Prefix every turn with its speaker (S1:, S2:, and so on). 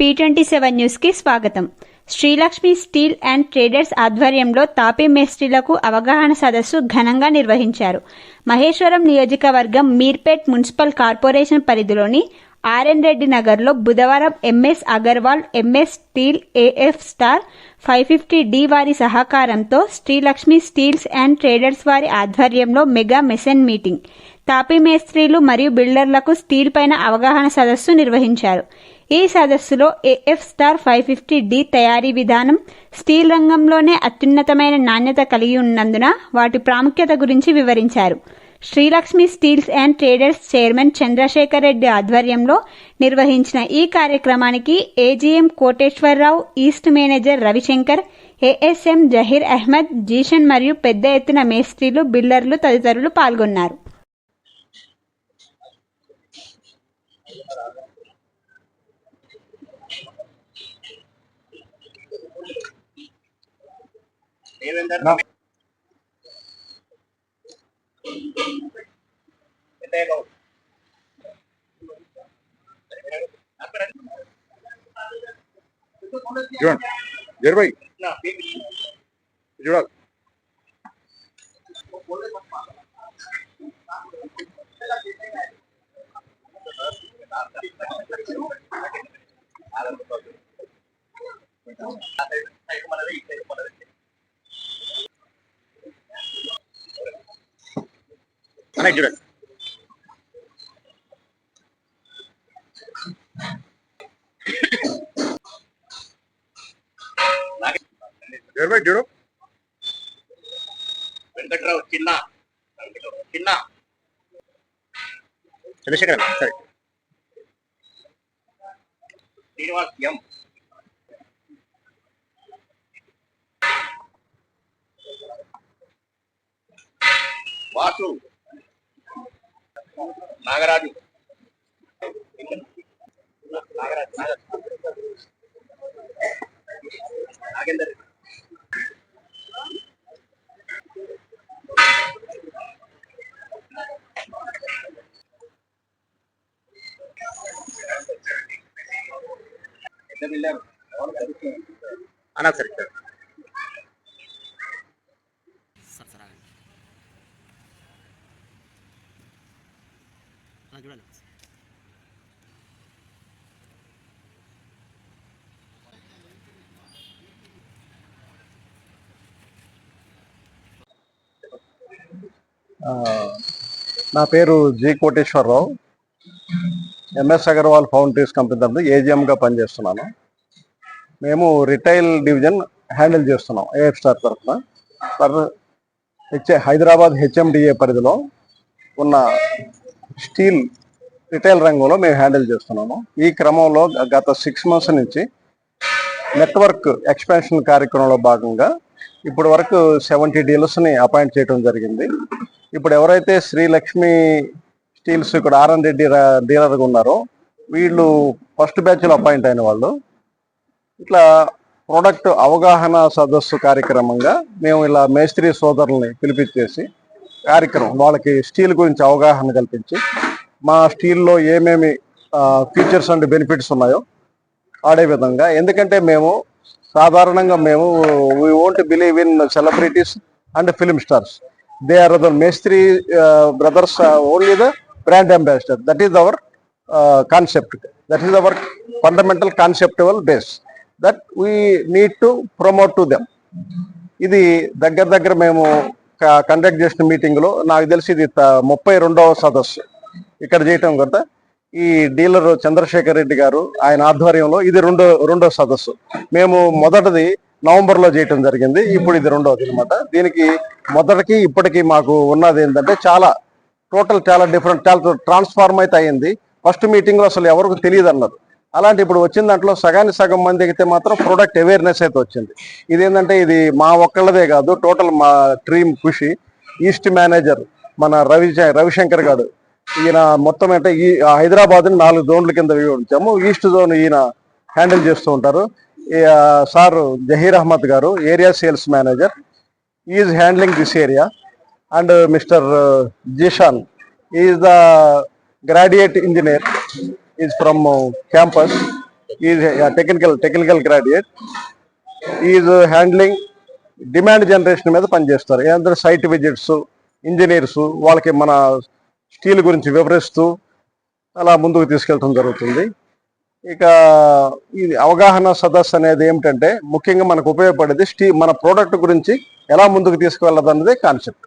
S1: P twenty seven న్యూస్కి స్వాగతం. Srilakshmi steel and traders ఆధ్వర్యంలో తాపీ మేస్త్రీలకు అవగాహన సదస్సు ఘనంగా నిర్వహించారు. మహేశ్వరం నియోజకవర్గం మీర్పేట్ మున్సిపల్ కార్పొరేషన్ పరిధిలోని ఆర్ఎన్ రెడ్డి నగర్లో బుధవారం MS Agarwal MS steel AF star five fifty D వారి సహకారంతో శ్రీలక్ష్మి స్టీల్స్ అండ్ ట్రేడర్స్ వారి ఆధ్వర్యంలో మెగా మెసెన్ మీటింగ్. తాపీ మేస్త్రీలు మరియు బిల్డర్లకు స్టీల్ పైన అవగాహన సదస్సు నిర్వహించారు. ఈ సదస్సులో AF star five fifty D తయారీ విధానం స్టీల్ రంగంలోనే అత్యున్నతమైన నాణ్యత కలిగి ఉన్నందున వాటి ప్రాముఖ్యత గురించి వివరించారు. Srilakshmi steels and traders chairman Chandrashekar Reddy ఆధ్వర్యంలో నిర్వహించిన ఈ కార్యక్రమానికి AGM Koteswararao east manager Ravishankar ASM Zaheer Ahmed Zeeshan మరియు పెద్ద ఎత్తున మేస్త్రీలు బిల్డర్లు తదితరులు పాల్గొన్నారు.
S2: देवेंद्र
S3: જોણ જરભાઈ
S2: જોડાવ Thank you.
S3: అనే చూడండి
S2: జరుబాయి చూడు
S3: వెంకట్రావు చిన్న. చిన్న. చంద్రశేఖర్ సరే శ్రీనివాస్ ఎం. వాసు. நாகராஜ். நாகராஜ் நாகேந்தர் அண்ணா சரி
S2: சார். నా పేరు G Koteswararao. MS Agarwal foundries company తరఫున ఏజిఎంగా పనిచేస్తున్నాను. మేము రిటైల్ డివిజన్ హ్యాండిల్ చేస్తున్నాం ఏఎఫ్ స్టార్ తరఫున. ఫర్ హెచ్ఏ హైదరాబాద్ హెచ్ఎండిఏ పరిధిలో ఉన్న స్టీల్ రిటైల్ రంగంలో మేము హ్యాండిల్ చేస్తున్నాము. ఈ క్రమంలో గత సిక్స్ మంత్స్ నుంచి నెట్వర్క్ ఎక్స్పాన్షన్ కార్యక్రమంలో భాగంగా ఇప్పటి వరకు సెవెంటీ డీలర్స్ని అపాయింట్ చేయడం జరిగింది. ఇప్పుడు ఎవరైతే శ్రీలక్ష్మి స్టీల్స్ ఇక్కడ ఆర్ఎన్ రెడ్డి డీలర్గా ఉన్నారో వీళ్ళు ఫస్ట్ బ్యాచ్లో అపాయింట్ అయిన వాళ్ళు. ఇట్లా ప్రోడక్ట్ అవగాహన సదస్సు కార్యక్రమంగా మేము ఇలా మేస్త్రి సోదరుల్ని పిలిపించేసి కార్యక్రమం వాళ్ళకి స్టీల్ గురించి అవగాహన కల్పించి మా స్టీల్లో ఏమేమి ఫీచర్స్ అండ్ బెనిఫిట్స్ ఉన్నాయో ఆడే విధంగా. ఎందుకంటే మేము సాధారణంగా మేము we won't believe in celebrities and film stars they are the మేస్త్రి brothers only the brand ambassador that is our concept that is our fundamental conceptual base that we need to promote to them ఇది దగ్గర దగ్గర మేము conduct చేసిన మీటింగ్లో నాకు తెలిసి ఇది త- ముప్పై రెండవ సదస్సు. ఇక్కడ చేయటం కదా ఈ డీలర్ చంద్రశేఖర్ రెడ్డి గారు ఆయన ఆధ్వర్యంలో ఇది రెండో రెండో సదస్సు. మేము మొదటిది నవంబర్లో చేయటం జరిగింది. ఇప్పుడు ఇది రెండవది అనమాట దీనికి మొదటికి ఇప్పటికి మాకు ఉన్నది ఏంటంటే చాలా టోటల్ చాలా డిఫరెంట్ చాలా ట్రాన్స్ఫార్మ్ అయితే అయింది. ఫస్ట్ మీటింగ్లో అసలు ఎవరికి తెలియదు అన్నారు అలాంటి ఇప్పుడు వచ్చిన దాంట్లో సగానికి సగం మంది ఎగితే మాత్రం ప్రొడక్ట్ అవేర్నెస్ అయితే వచ్చింది. ఇది ఏంటంటే ఇది మా ఒక్కళ్ళదే కాదు టోటల్ మా డ్రీమ్ ఖుషి ఈస్ట్ మేనేజర్ మన రవి రవిశంకర్ గారు ఈయన మొత్తం అంటే ఈ హైదరాబాద్ని నాలుగు జోన్ల కింద ఉంచాము. ఈస్ట్ జోన్ ఈయన హ్యాండిల్ చేస్తూ ఉంటారు. సార్ జహీర్ అహ్మద్ గారు area sales manager is handling this area and Mr Zeeshan is the graduate engineer is from campus is technical technical graduate is handling demand generation మీద పనిచేస్తారు. ఏంటంటే సైట్ విజిట్స్ ఇంజనీర్స్ వాళ్ళకి మన steel గురించి వివరిస్తూ అలా ముందుకు తీసుకెళ్ళడం జరుగుతుంది. ఇక ఇది అవగాహన సదస్సు అనేది ఏమిటంటే ముఖ్యంగా మనకు ఉపయోగపడేది స్టీ మన ప్రోడక్ట్ గురించి ఎలా ముందుకు తీసుకువెళ్ళదు కాన్సెప్ట్.